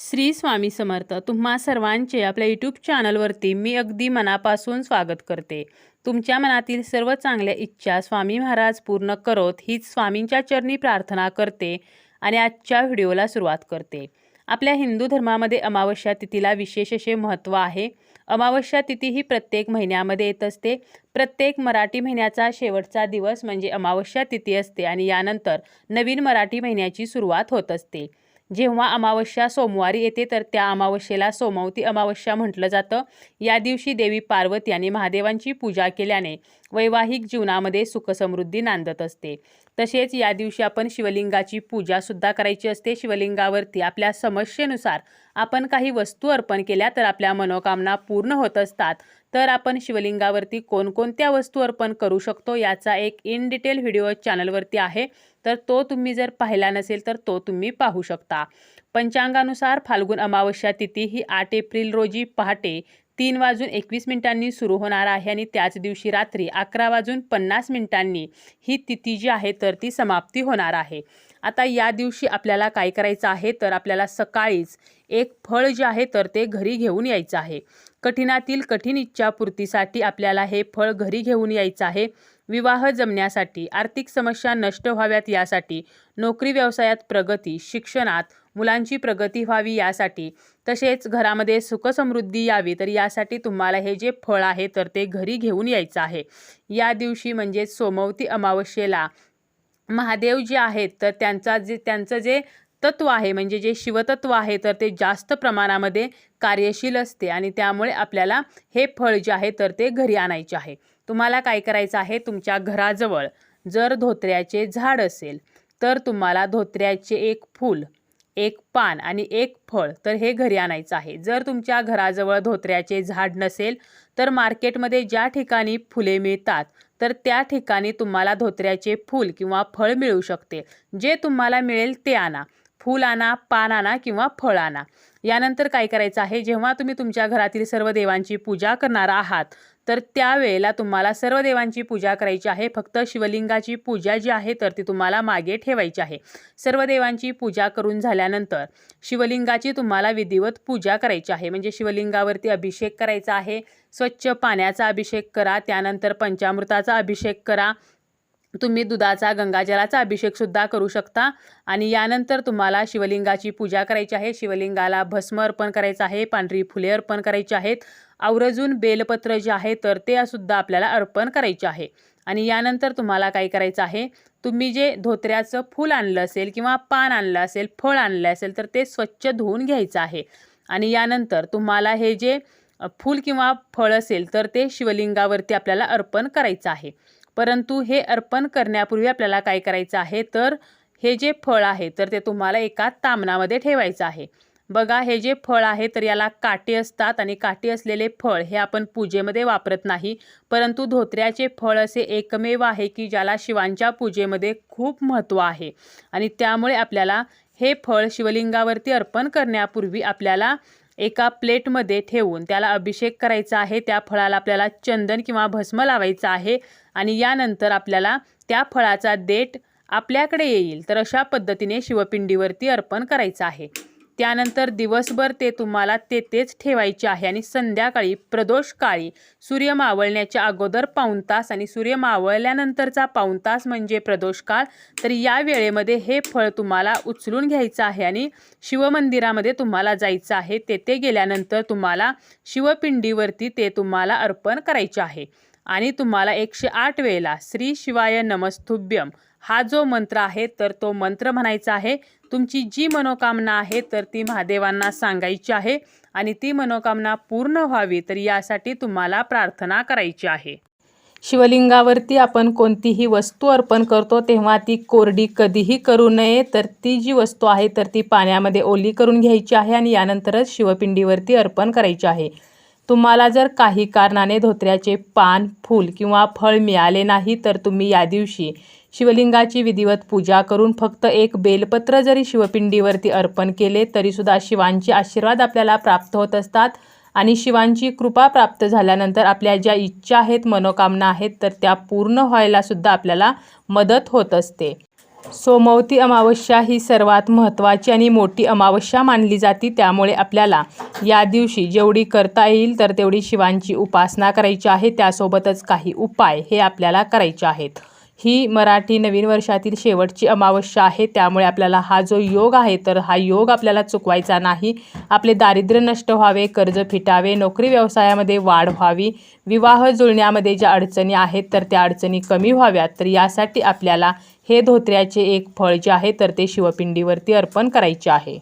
श्री स्वामी समर्थ तुम्हा सर्वांचे आपल्या यूट्यूब चॅनलवरती मी अगदी मनापासून स्वागत करते. तुमच्या मनातील सर्व चांगल्या इच्छा स्वामी महाराज पूर्ण करोत हीच स्वामींच्या चरणी प्रार्थना करते आणि आजच्या व्हिडिओला सुरुवात करते. आपल्या हिंदू धर्मामध्ये अमावस्या तिथीला विशेष असे महत्त्व आहे. अमावस्या तिथी ही प्रत्येक महिन्यामध्ये येत असते. प्रत्येक मराठी महिन्याचा शेवटचा दिवस म्हणजे अमावस्या तिथी असते आणि यानंतर नवीन मराठी महिन्याची सुरुवात होत असते. जेव्हा अमावस्या सोमवारी येते तर त्या अमावस्येला सोमवती अमावस्या म्हटलं जातं. या दिवशी देवी पार्वती आणि महादेवांची पूजा केल्याने वैवाहिक जीवनामध्ये सुखसमृद्धी नांदत असते. तसेच या दिवशी आपण शिवलिंगाची पूजासुद्धा करायची असते. शिवलिंगावरती आपल्या समस्येनुसार आपण काही वस्तू अर्पण केल्या तर आपल्या मनोकामना पूर्ण होत असतात. तर आपण शिवलिंगावरती कोणकोणत्या वस्तू अर्पण करू शकतो याचा एक इन डिटेल व्हिडिओ चॅनलवरती आहे. तर तो तुम्ही जर पाहिला नसेल तर तो तुम्ही पाहू शकता. पंचांगानुसार फाल्गुन अमावस्या तिथी ही आठ एप्रिल रोजी पहाटे तीन वाजून एकवीस मिनिटांनी सुरू होणार आहे आणि त्याच दिवशी रात्री अकरा वाजून पन्नास मिनिटांनी ही तिथी जी आहे तर ती समाप्ती होणार आहे. आता या दिवशी आपल्याला काय करायचं आहे? तर आपल्याला सकाळीच एक फळ जे आहे तर ते घरी घेऊन यायचं आहे. कठीणातील कठीण इच्छापूर्तीसाठी आपल्याला हे फळ घरी घेऊन यायचं आहे. विवाह जमण्यासाठी आर्थिक समस्या नष्ट व्हाव्यात यासाठी नोकरी व्यवसायात प्रगती शिक्षणात मुलांची प्रगती व्हावी यासाठी तसेच घरामध्ये सुखसमृद्धी यावी तर यासाठी तुम्हाला हे जे फळ आहे तर ते घरी घेऊन यायचं आहे. या दिवशी म्हणजेच सोमवती अमावस्येला महादेव जे आहेत तर त्यांचा जे त्यांचं जे तत्व आहे. म्हणजे जे शिवतत्व आहे तर ते जास्त प्रमाणामध्ये कार्यशील असते आणि त्यामुळे आपल्याला हे फळ जे आहे तर ते घरी आणायचे आहे. तुम्हाला काय करायचं आहे? तुमच्या घराजवळ जर धोत्र्याचे झाड असेल तर तुम्हाला धोत्र्याचे एक फूल एक पान आणि एक फळ तर हे घरी आणायचं आहे. जर तुमच्या घराजवळ धोत्र्याचे झाड नसेल तर मार्केटमध्ये ज्या ठिकाणी फुले मिळतात तर त्या ठिकाणी तुम्हाला धोत्र्याचे फूल किंवा फळ मिळू शकते. जे तुम्हाला मिळेल ते आणा. फूल आणा पान आणा किंवा फळ आणा यानंतर काय करायचं आहे? जेव्हा तुम्ही तुमच्या घरातील सर्व देवांची पूजा करणार आहात तर त्यावेळेला तुम्हाला सर्व देवांची पूजा करायची आहे. फक्त शिवलिंगाची पूजा जी आहे तर ती तुम्हाला मागे ठेवायची आहे. सर्व देवांची पूजा करून झाल्यानंतर शिवलिंगाची तुम्हाला विधिवत पूजा करायची आहे. म्हणजे शिवलिंगावरती अभिषेक करायचा आहे. स्वच्छ पाण्याचा अभिषेक करा. त्यानंतर पंचामृताचा अभिषेक करा. तुम्ही दुधाचा गंगाजलाचा अभिषेकसुद्धा करू शकता. आणि यानंतर तुम्हाला शिवलिंगाची पूजा करायची आहे. शिवलिंगाला भस्म अर्पण करायचं आहे पांढरी फुले अर्पण करायची आहेत. आवर्जून बेलपत्र जे आहे तर ते सुद्धा आपल्याला अर्पण करायचे आहे. आणि यानंतर तुम्हाला काय करायचं आहे तुम्ही जे धोत्र्याचं फूल आणलं असेल किंवा पान आणलं असेल फळ आणलं असेल तर ते स्वच्छ धुवून घ्यायचं आहे. आणि यानंतर तुम्हाला हे जे फूल किंवा फळ असेल तर ते शिवलिंगावरती आपल्याला अर्पण करायचं आहे. परंतु हे अर्पण करण्यापूर्वी आपल्याला काय करायचं आहे? तर हे जे फळ आहे तर ते तुम्हाला एका तामणामध्ये ठेवायचं आहे. बघा हे जे फळ आहे तर याला काटे असतात आणि काटे असलेले फळ हे आपण पूजेमध्ये वापरत नाही. परंतु धोत्र्याचे फळ असे एकमेव आहे की ज्याला शिवांच्या पूजेमध्ये खूप महत्त्व आहे. आणि त्यामुळे आपल्याला हे फळ शिवलिंगावरती अर्पण करण्यापूर्वी आपल्याला एका प्लेटमध्ये ठेवून त्याला अभिषेक करायचा आहे. त्या फळाला आपल्याला चंदन किंवा भस्म लावायचं आहे आणि यानंतर आपल्याला त्या फळाचा देठ आपल्याकडे येईल. तर अशा पद्धतीने शिवपिंडीवरती अर्पण करायचं आहे. त्यानंतर दिवसभर ते तुम्हाला तेथेच ठेवायचे आहे आणि संध्याकाळी प्रदोष काळी सूर्य मावळण्याच्या अगोदर पाऊण तास आणि सूर्य मावळल्यानंतरचा पाऊण तास म्हणजे प्रदोष काळ. तर या वेळेमध्ये हे फळ तुम्हाला उचलून घ्यायचं आहे आणि शिवमंदिरामध्ये तुम्हाला जायचं आहे. तेथे गेल्यानंतर तुम्हाला शिवपिंडीवरती ते तुम्हाला अर्पण करायचे आहे. आणि तुम्हाला एकशे आठ वेळेला श्री शिवाय नमस्तुभ्यम हा जो मंत्र आहे तर तो मंत्र म्हणायचा आहे तुमची जी मनोकामना आहे तर ती महादेवांना सांगायची आहे आणि ती मनोकामना पूर्ण व्हावी तर यासाठी तुम्हाला प्रार्थना करायची आहे. शिवलिंगावरती आपण कोणतीही वस्तू अर्पण करतो तेव्हा ती कोरडी कधीही करू नये तर ती जी वस्तू आहे तर ती पाण्यामध्ये ओली करून घ्यायची आहे आणि यानंतरच शिवपिंडीवरती अर्पण करायची आहे. तुम्हाला जर काही कारणाने धोत्र्याचे पान फूल किंवा फळ मिळाले नाही तर तुम्ही या दिवशी शिवलिंगाची विधिवत पूजा करून फक्त एक बेलपत्र जरी शिवपिंडीवरती अर्पण केले तरीसुद्धा शिवांचे आशीर्वाद आपल्याला प्राप्त होत असतात. आणि शिवांची कृपा प्राप्त झाल्यानंतर आपल्या ज्या इच्छा आहेत मनोकामना आहेत तर त्या पूर्ण व्हायलासुद्धा आपल्याला मदत होत असते. सोमवती अमावस्या ही सर्वात महत्त्वाची आणि मोठी अमावस्या मानली जाते. त्यामुळे आपल्याला या दिवशी जेवढी करता येईल तर तेवढी शिवांची उपासना करायची आहे. त्यासोबतच काही उपाय हे आपल्याला करायचे आहेत. ही मराठी नवीन वर्षातील शेवटची अमावस्या आहे. त्यामुळे आपल्याला हा जो योग आहे तर हा योग आपल्याला चुकवायचा नाही. आपले दारिद्र्य नष्ट व्हावे कर्ज फिटावे नोकरी व्यवसायामध्ये वाढ व्हावी विवाह जुळण्यामध्ये ज्या अडचणी आहेत तर त्या अडचणी कमी व्हाव्यात. तर यासाठी आपल्याला हे धोत्र्याचे एक फळ जे आहे तर ते शिवपिंडीवरती अर्पण करायचे आहे.